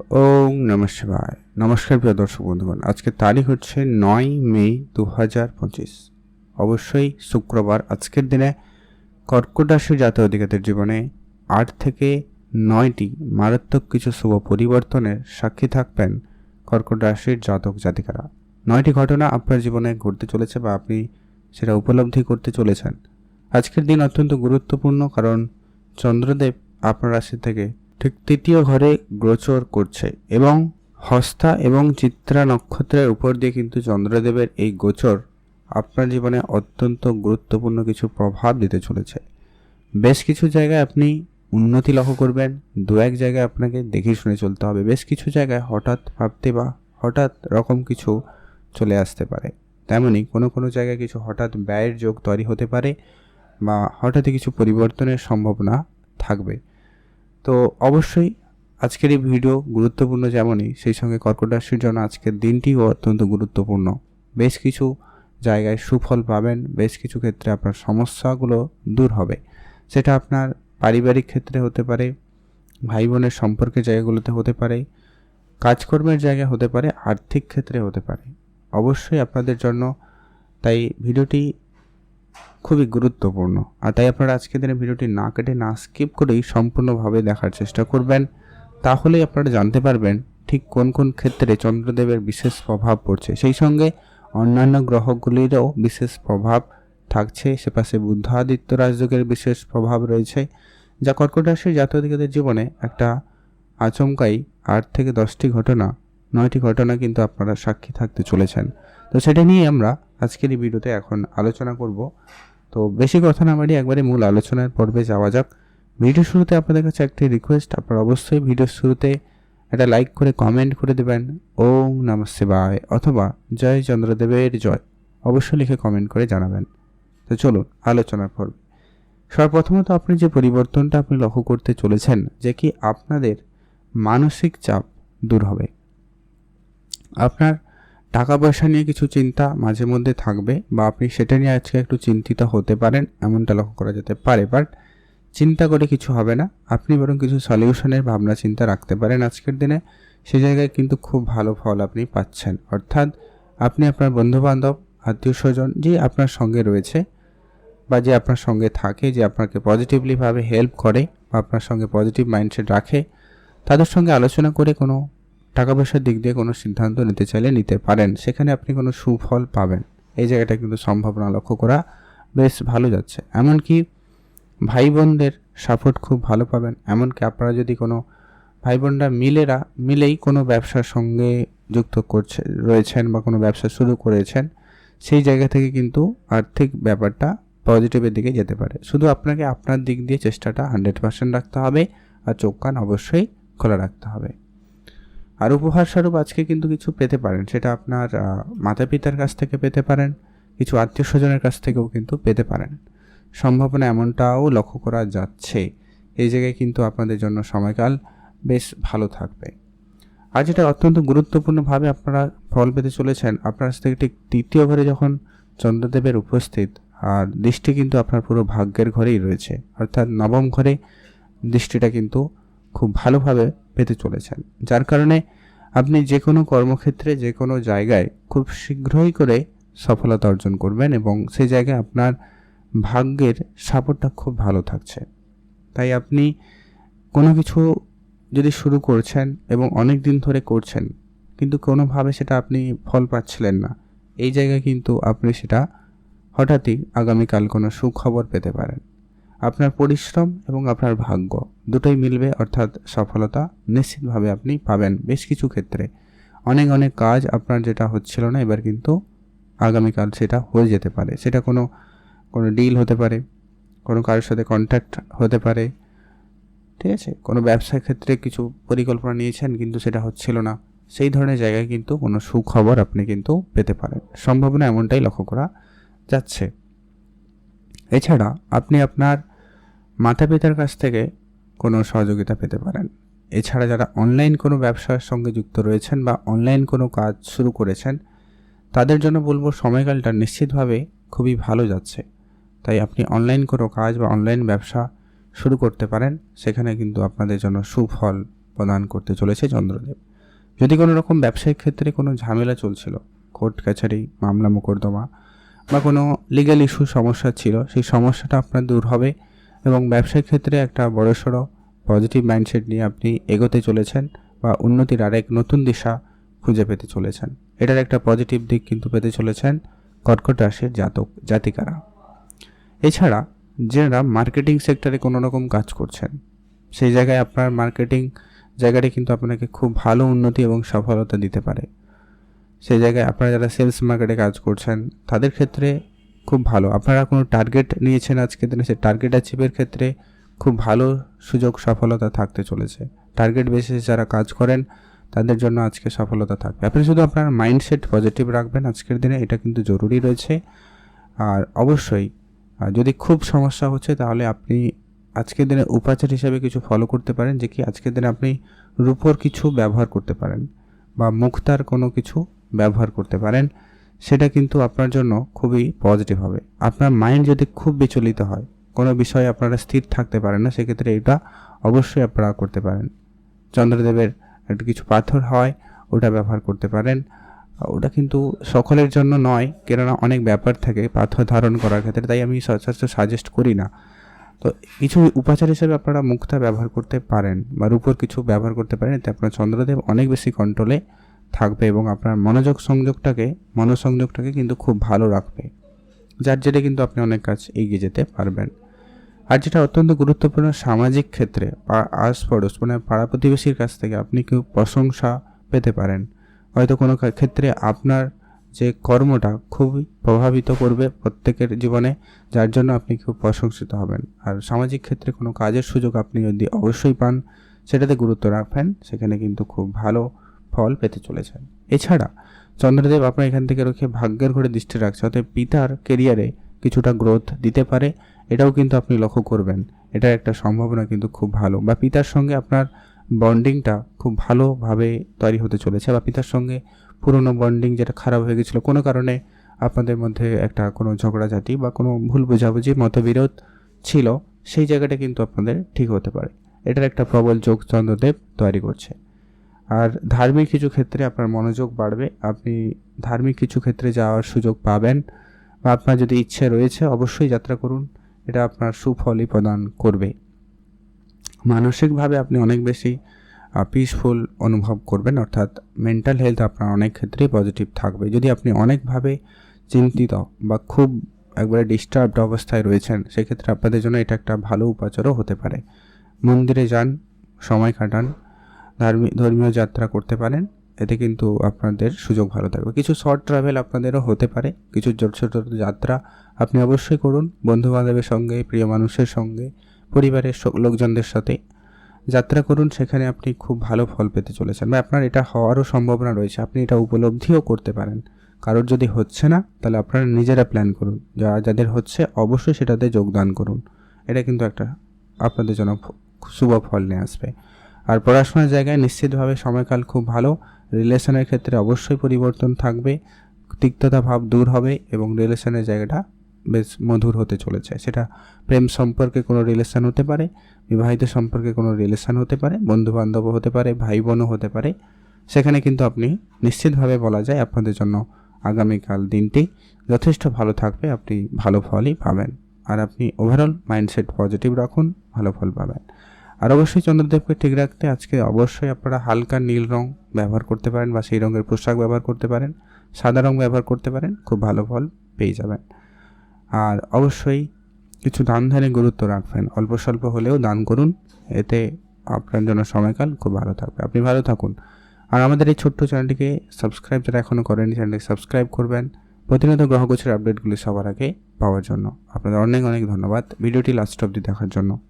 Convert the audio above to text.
ওম নম শিবায়। নমস্কার প্রিয় দর্শক বন্ধুগণ আজকের তারিখ হচ্ছে নয় মে দু হাজার পঁচিশ। অবশ্যই শুক্রবার আজকের দিনে কর্কট রাশির জাতীয় অধিকারের জীবনে আট থেকে নয়টি মারাত্মক কিছু শুভ পরিবর্তনের সাক্ষী থাকবেন কর্কট রাশির জাতক জাতিকারা। নয়টি ঘটনা আপনার জীবনে ঘটতে চলেছে বা আপনি সেটা উপলব্ধি করতে চলেছেন। আজকের দিন অত্যন্ত গুরুত্বপূর্ণ কারণ চন্দ্রদেব আপনার রাশি থেকে ঠিক তৃতীয় ঘরে গোচর করছে এবং হস্তা এবং চিত্রা নক্ষত্রের উপর দিয়ে কিন্তু চন্দ্রদেবের এই গোচর আপনার জীবনে অত্যন্ত গুরুত্বপূর্ণ কিছু প্রভাব দিতে চলেছে। বেশ কিছু জায়গায় আপনি উন্নতি লক্ষ্য করবেন, দু এক জায়গায় আপনাকে দেখে শুনে চলতে হবে। বেশ কিছু জায়গায় হঠাৎ ভাবতে বা হঠাৎ রকম কিছু চলে আসতে পারে। তেমনি কোনো কোনো জায়গায় কিছু হঠাৎ ব্যয়ের যোগ তৈরি হতে পারে বা হঠাৎই কিছু পরিবর্তনের সম্ভাবনা থাকবে। তো অবশ্যই আজকের এই ভিডিও গুরুত্বপূর্ণ যেমনই, সেই সঙ্গে কর্কট রাশির জন্য আজকের দিনটিও অত্যন্ত গুরুত্বপূর্ণ। বেশ কিছু জায়গায় সুফল পাবেন, বেশ কিছু ক্ষেত্রে আপনার সমস্যাগুলো দূর হবে। সেটা আপনার পারিবারিক ক্ষেত্রে হতে পারে ভাই বোনের সম্পর্কের জায়গাগুলোতে হতে পারে, কাজকর্মের জায়গা হতে পারে, আর্থিক ক্ষেত্রে হতে পারে। অবশ্যই আপনাদের জন্য তাই ভিডিওটি খুবই গুরুত্বপূর্ণ। আর তাই আপনারা আজকের দিনে ভিডিওটি না কেটে, না স্কিপ করেই সম্পূর্ণভাবে দেখার চেষ্টা করবেন। তাহলেই আপনারা জানতে পারবেন ঠিক কোন কোন ক্ষেত্রে চন্দ্রদেবের বিশেষ প্রভাব পড়ছে। সেই সঙ্গে অন্যান্য গ্রহগুলিরও বিশেষ প্রভাব থাকছে। সেপাশে বুদ্ধাদিত্য রাজযোগের বিশেষ প্রভাব রয়েছে, যা কর্কট রাশির জাতীয়দিকের জীবনে একটা আচমকাই আট থেকে দশটি ঘটনা, নয়টি ঘটনা কিন্তু আপনারা সাক্ষী থাকতে চলেছেন। তো সেটা নিয়ে আমরা আজকের এই ভিডিওতে এখন আলোচনা করব। তো বেশি কথা না বাড়ি একবারে মূল আলোচনার পর্বে যাওয়া যাক। ভিডিও শুরুতে আপনাদের কাছে একটি রিকোয়েস্ট আপনারা অবশ্যই ভিডিওর শুরুতে একটা লাইক করে কমেন্ট করে দেবেন। ওম নম শিবায় অথবা জয় চন্দ্রদেবের জয় অবশ্যই লিখে কমেন্ট করে জানাবেন। তো চলুন আলোচনার পর্বে। সর্বপ্রথমত আপনি যে পরিবর্তনটা আপনি লক্ষ্য করতে চলেছেন, যে কি আপনাদের মানসিক চাপ দূর হবে। আপনার টাকা পয়সা নিয়ে কিছু চিন্তা মাঝে মধ্যে থাকবে বা আপনি সেটা নিয়ে আজকে একটু চিন্তিত হতে পারেন, এমনটা লক্ষ্য করা যেতে পারে। বাট চিন্তা করে কিছু হবে না। আপনি বরং কিছু সলিউশনের ভাবনা চিন্তা রাখতে পারেন আজকের দিনে। সে জায়গায় কিন্তু খুব ভালো ফল আপনি পাচ্ছেন। অর্থাৎ আপনি আপনার বন্ধুবান্ধব, আত্মীয় স্বজন যে আপনার সঙ্গে রয়েছে বা যে আপনার সঙ্গে থাকে, যে আপনাকে পজিটিভলিভাবে হেল্প করে বা আপনার সঙ্গে পজিটিভ মাইন্ডসেট রাখে, তাদের সঙ্গে আলোচনা করে কোনো টাকা পয়সার দিক দিয়ে কোনো সিদ্ধান্ত নিতে চাইলে নিতে পারেন। সেখানে আপনি কোনো সুফল পাবেন। এই জায়গাটা কিন্তু সম্ভাবনা লক্ষ্য করা বেশ ভালো যাচ্ছে। এমনকি ভাই বোনদের সাপোর্ট খুব ভালো পাবেন। এমনকি আপনারা যদি কোনো ভাই বোনরা মিলেরা মিলেই কোনো ব্যবসার সঙ্গে যুক্ত করছে, রয়েছেন বা কোনো ব্যবসা শুরু করেছেন, সেই জায়গা থেকে কিন্তু আর্থিক ব্যাপারটা পজিটিভের দিকে যেতে পারে। শুধু আপনাকে আপনার দিক দিয়ে চেষ্টাটা হান্ড্রেড পার্সেন্ট রাখতে হবে আর চোখ কান অবশ্যই খোলা রাখতে হবে। আর উপহার স্বরূপ আজকে কিন্তু কিছু পেতে পারেন। সেটা আপনার মাতা পিতার কাছ থেকে পেতে পারেন, কিছু আত্মীয় স্বজনের কাছ থেকেও কিন্তু পেতে পারেন। সম্ভাবনা এমনটাও লক্ষ্য করা যাচ্ছে। এই জায়গায় কিন্তু আপনাদের জন্য সময়কাল বেশ ভালো থাকবে। আর যেটা অত্যন্ত গুরুত্বপূর্ণভাবে আপনারা ফল পেতে চলেছেন, আপনার থেকে ঠিক তৃতীয় ঘরে যখন চন্দ্রদেবের উপস্থিত, আর দৃষ্টি কিন্তু আপনার পুরো ভাগ্যের ঘরেই রয়েছে। অর্থাৎ নবম ঘরে দৃষ্টিটা কিন্তু খুব ভালোভাবে পেতে চলেছেন। যার কারণে আপনি যে কোনো কর্মক্ষেত্রে যে কোনো জায়গায় খুব শীঘ্রই করে সফলতা অর্জন করবেন এবং সেই জায়গায় আপনার ভাগ্যের সাপোর্টটা খুব ভালো থাকছে। তাই আপনি কোনো কিছু যদি শুরু করছেন এবং অনেক দিন ধরে করছেন, কিন্তু কোনোভাবে সেটা আপনি ফল পাচ্ছিলেন না, এই জায়গায় কিন্তু আপনি সেটা হঠাৎই আগামীকাল কোনো সুখবর পেতে পারেন। আপনার পরিশ্রম এবং আপনার ভাগ্য দুটোই মিলবে, অর্থাৎ সফলতা নিশ্চিতভাবে আপনি পাবেন বেশ কিছু ক্ষেত্রে। অনেক অনেক কাজ আপনার যেটা হচ্ছিল না, এবার কিন্তু আগামীকাল সেটা হয়ে যেতে পারে। সেটা কোনো কোনো ডিল হতে পারে, কোনো কারোর সাথে কন্ট্যাক্ট হতে পারে, ঠিক আছে? কোনো ব্যবসার ক্ষেত্রে কিছু পরিকল্পনা নিয়েছেন কিন্তু সেটা হচ্ছিল না, সেই ধরনের জায়গায় কিন্তু কোনো সুখবর আপনি কিন্তু পেতে পারেন। সম্ভাবনা এমনটাই লক্ষ্য করা যাচ্ছে। এছাড়া আপনি আপনার মাতা পিতার কাছ থেকে কোনো সহযোগিতা পেতে পারেন। এছাড়া যারা অনলাইন কোনো ব্যবসার সঙ্গে যুক্ত রয়েছেন বা অনলাইন কোনো কাজ শুরু করেছেন, তাদের জন্য বলব সময়কালটা নিশ্চিতভাবে খুবই ভালো যাচ্ছে। তাই আপনি অনলাইন কোনো কাজ বা অনলাইন ব্যবসা শুরু করতে পারেন। সেখানে কিন্তু আপনাদের জন্য সুফল প্রদান করতে চলেছে চন্দ্রদেব। যদি কোনো রকম ব্যবসায়িক ক্ষেত্রে কোনো ঝামেলা চলছিল, কোর্ট কাছারি, মামলা, মোকদ্দমা বা কোনো লিগ্যাল ইস্যু সমস্যা ছিল, সেই সমস্যাটা আপনার দূর হবে। এবং ব্যবসায়িক ক্ষেত্রে একটা বড়সড় পজিটিভ মাইন্ডসেট নিয়ে আপনি এগোতে চলেছেন বা উন্নতির আরেক নতুন দিশা খুঁজে পেতে চলেছেন। এটার একটা পজিটিভ দিক কিন্তু পেতে চলেছেন কর্কট রাশির জাতক, জাতিকারা। এছাড়া যারা মার্কেটিং সেক্টরে কোনো রকম কাজ করছেন, সেই জায়গায় আপনার মার্কেটিং জায়গাটি কিন্তু আপনাকে খুব ভালো উন্নতি এবং সফলতা দিতে পারে। সেই জায়গায় আপনারা যারা সেলস মার্কেটে কাজ করছেন, তাদের ক্ষেত্রে খুব ভালো। আপনারা কোনো টার্গেট নিয়েছেন আজকে দিনে, সেই টার্গেট অ্যাচিভের ক্ষেত্রে খুব ভালো সুযোগ, সফলতা থাকতে চলেছে। টার্গেট বেসিস যারা কাজ করেন, তাদের জন্য আজকে সফলতা থাকবে। আপনি শুধু আপনার মাইন্ডসেট পজিটিভ রাখবেন আজকের দিনে, এটা কিন্তু জরুরি রয়েছে। আর অবশ্যই যদি খুব সমস্যা হচ্ছে, তাহলে আপনি আজকের দিনে উপাচার হিসাবে কিছু ফলো করতে পারেন, যে কি আজকের দিনে আপনি রূপোর কিছু ব্যবহার করতে পারেন বা মুক্তার কোনো কিছু ব্যবহার করতে পারেন। সেটা কিন্তু আপনার জন্য খুবই পজিটিভ হবে। আপনার মাইন্ড যদি খুব বিচলিত হয়, কোনো বিষয়ে আপনারা স্থির থাকতে পারেন না, সেক্ষেত্রে এটা অবশ্যই আপনারা করতে পারেন। চন্দ্রদেবের একটা কিছু পাথর হয়, ওটা ব্যবহার করতে পারেন। ওটা কিন্তু সকলের জন্য নয়, কেননা অনেক ব্যাপার থাকে পাথর ধারণ করার ক্ষেত্রে, তাই আমি সচরাচর সাজেস্ট করি না। তো কিছু উপাচার হিসেবে আপনারা মুক্তা ব্যবহার করতে পারেন বা রূপোর কিছু ব্যবহার করতে পারেন, এতে আপনার চন্দ্রদেব অনেক বেশি কন্ট্রোলে থাকবে এবং আপনার মনোযোগ সংযোগটাকে, মনোসংযোগটাকে কিন্তু খুব ভালো রাখবে। যার জেরে কিন্তু আপনি অনেক কাজ এগিয়ে যেতে পারবেন। আর যেটা অত্যন্ত গুরুত্বপূর্ণ, সামাজিক ক্ষেত্রে পড়োশ মানে পাড়া প্রতিবেশীর কাছ থেকে আপনি কেউ প্রশংসা পেতে পারেন। হয়তো কোনো ক্ষেত্রে আপনার যে কর্মটা খুবই প্রভাবিত করবে প্রত্যেকের জীবনে, যার জন্য আপনি খুব প্রশংসিত হবেন। আর সামাজিক ক্ষেত্রে কোনো কাজের সুযোগ আপনি যদি অবশ্যই পান, সেটাতে গুরুত্ব রাখবেন, সেখানে কিন্তু খুব ভালো ফল পেতে চলেছেন। এছাড়া চন্দ্রদেব আপনার এখান থেকে রুখে ভাগ্যের ঘরে দৃষ্টি রাখছে, অতএব পিতার কেরিয়ারে কিছুটা গ্রোথ দিতে পারে, এটাও কিন্তু আপনি লক্ষ্য করবেন। এটার একটা সম্ভাবনা কিন্তু খুব ভালো। বা পিতার সঙ্গে আপনার বন্ডিংটা খুব ভালোভাবে তৈরি হতে চলেছে, বা পিতার সঙ্গে পুরনো বন্ডিং যেটা খারাপ হয়ে গেছিল, কোনো কারণে আপনাদের মধ্যে একটা কোনো ঝগড়াঝাটি বা কোনো ভুল বোঝাবুঝি, মতবিরোধ ছিল, সেই জায়গাটা কিন্তু আপনাদের ঠিক হতে পারে। এটার একটা প্রবল যোগ চন্দ্রদেব তৈরি করছে। আর ধার্মিক কিছু ক্ষেত্রে আপনার মনোযোগ বাড়বে। আপনি ধার্মিক কিছু ক্ষেত্রে যাওয়ার সুযোগ পাবেন। বা আপনার যদি ইচ্ছে রয়েছে, অবশ্যই যাত্রা করুন। এটা আপনার সুফলই প্রদান করবে। মানসিকভাবে আপনি অনেক বেশি পিসফুল অনুভব করবেন। অর্থাৎ মেন্টাল হেলথ আপনার অনেক ক্ষেত্রেই পজিটিভ থাকবে। যদি আপনি অনেকভাবে চিন্তিত বা খুব একবারে ডিস্টার্বড অবস্থায় রয়েছেন, সেক্ষেত্রে আপনাদের জন্য এটা একটা ভালো উপাচারও হতে পারে। মন্দিরে যান, সময় কাটান। ধর্মীয় যাত্রা করতে পারেন। এতে কিন্তু আপনাদের সুযোগ ভালো থাকবে। কিছু শর্ট ট্রাভেল আপনাদেরও হতে পারে। কিছু ছোট ছোট যাত্রা আপনি অবশ্যই করুন। বন্ধু বান্ধবের সঙ্গে, প্রিয় মানুষের সঙ্গে, পরিবারের লোকজনদের সাথে যাত্রা করুন। সেখানে আপনি খুব ভালো ফল পেতে চলেছেন। বা আপনার এটা হওয়ারও সম্ভাবনা রয়েছে। আপনি এটা উপলব্ধিও করতে পারেন। কারোর যদি হচ্ছে না, তাহলে আপনারা নিজেরা প্ল্যান করুন। যা, যাদের হচ্ছে, অবশ্যই সেটাতে যোগদান করুন। এটা কিন্তু একটা আপনাদের জন্য শুভ ফল নিয়ে আসবে। আর পড়াশোনার জায়গায় নিশ্চিতভাবে সময়কাল খুব ভালো। রিলেশনের ক্ষেত্রে অবশ্যই পরিবর্তন থাকবে, তিক্ততা ভাব দূর হবে এবং রিলেশনের জায়গাটা বেশ মধুর হতে চলেছে। সেটা প্রেম সম্পর্কে কোনো রিলেশন হতে পারে, বিবাহিত সম্পর্কে কোনো রিলেশন হতে পারে বন্ধু বান্ধব হতে পারে ভাই বোনও হতে পারে। সেখানে কিন্তু আপনি নিশ্চিতভাবে বলা যায় আপনাদের জন্য আগামীকাল দিনটি যথেষ্ট ভালো থাকবে, আপনি ভালো ফলই পাবেন। আর আপনি ওভারঅল মাইন্ডসেট পজিটিভ রাখুন, ভালো ফল পাবেন। আর অবশ্যই চন্দ্রদেবকে ঠিক রাখতে আজকে অবশ্যই আপনারা হালকা নীল রং ব্যবহার করতে পারেন বা সেই রঙের পোশাক ব্যবহার করতে পারেন, সাদা রং ব্যবহার করতে পারেন, খুব ভালো ফল পেয়ে যাবেন। আর অবশ্যই কিছু দান ধ্যানে গুরুত্ব রাখবেন, অল্প স্বল্প হলেও দান করুন, এতে আপনার জন্য সময়কাল খুব ভালো থাকবে। আপনি ভালো থাকুন। আর আমাদের এই ছোট্ট চ্যানেলটিকে সাবস্ক্রাইব যারা এখনও করেনি চ্যানেলটিকে সাবস্ক্রাইব করবেন। প্রতিনিয়ত গ্রহগোচরের আপডেটগুলি সবার আগে পাওয়ার জন্য। আপনাদের অনেক অনেক ধন্যবাদ। ভিডিওটি লাস্ট অবধি দেখার জন্য।